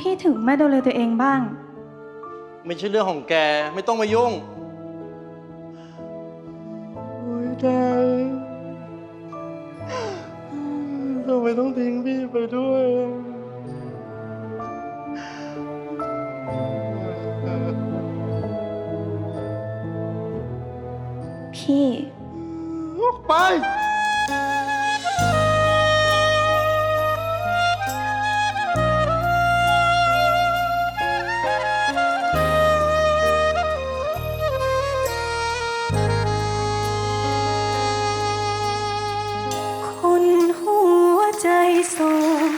พี่ถึงไม่ดูแลตัวเองบ้าง ไม่ใช่เรื่องของแก ไม่ต้องมายุ่งโอ้ยแกทำไมต้องทิ้งพี่ไปด้วย พี่ ไป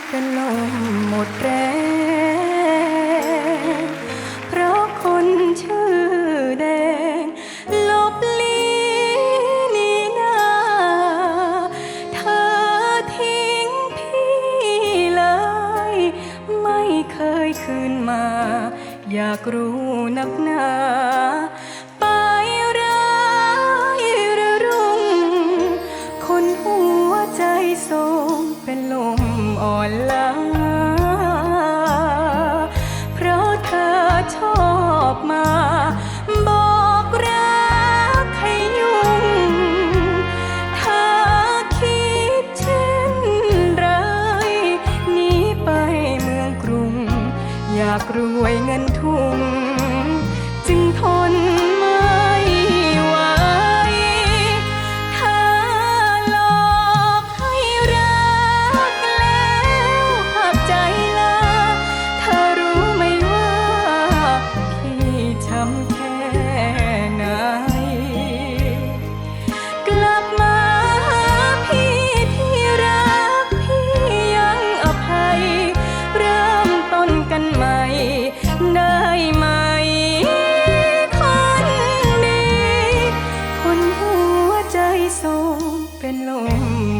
เป็นลมหมดแรงเพราะคนชื่อแดงลบลีนีนาเธอทิ้งพี่เลย ไม่เคยคืนมา อยากรู้นักหนาากรวยเงินทุ่ง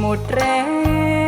หมดแรง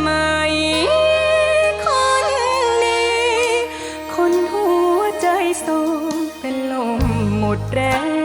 ไหม คนนี้ คนหัวใจโทมเป็นลมหมดแรง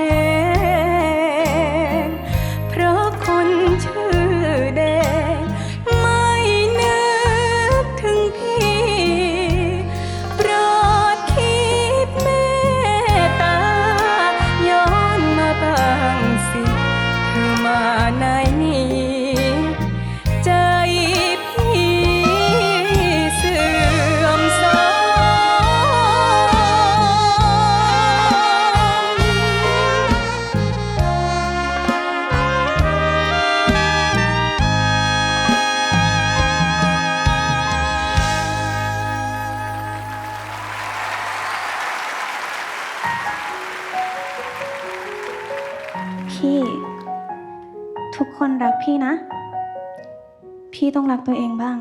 ทุกคนรักพี่นะ พี่ต้องรักตัวเองบ้าง